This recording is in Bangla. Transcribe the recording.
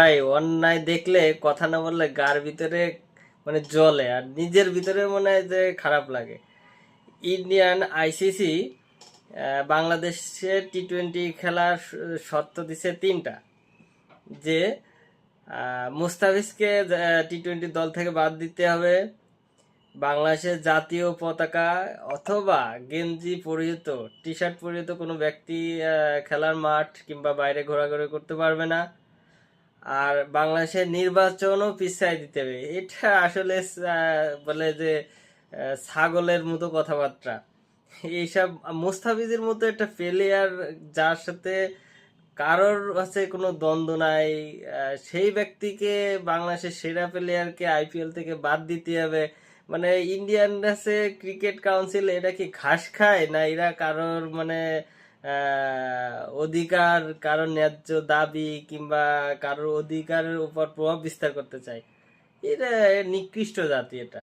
ভাই, অন্যায় দেখলে কথা না বললে গার ভিতরে মানে জলে আর নিজের ভিতরে মনে হয় যে খারাপ লাগে। ইন্ডিয়ান আইসিসি বাংলাদেশে টি টোয়েন্টি খেলার শর্ত দিছে তিনটা। যে মুস্তাফিজকে টি টোয়েন্টি দল থেকে বাদ দিতে হবে। বাংলাদেশের জাতীয় পতাকা অথবা গেঞ্জি পরিহিত টি শার্ট পরিহিত কোনো ব্যক্তি খেলার মাঠ কিংবা বাইরে ঘোরাঘুরি করতে পারবে না। আর বাংলাদেশের নির্বাচনও পিছাই দিতে হবে। এটা আসলে বলে যে ছাগলের মতো কথাবার্তা। এইসব মুস্তাফিজের মতো একটা প্লেয়ার যার সাথে কারোর হচ্ছে কোনো দ্বন্দ্ব নাই সেই ব্যক্তিকে বাংলাদেশের সেরা প্লেয়ারকে আইপিএল থেকে বাদ দিতে হবে। মানে ইন্ডিয়ান আছে ক্রিকেট কাউন্সিল এটা কি ঘাস খায় না এরা কারোর মানে অধিকার কারও ন্যায্য দাবি কিংবা কারোর অধিকারের উপর প্রভাব বিস্তার করতে চায়। এটা নিকৃষ্ট জাতি এটা।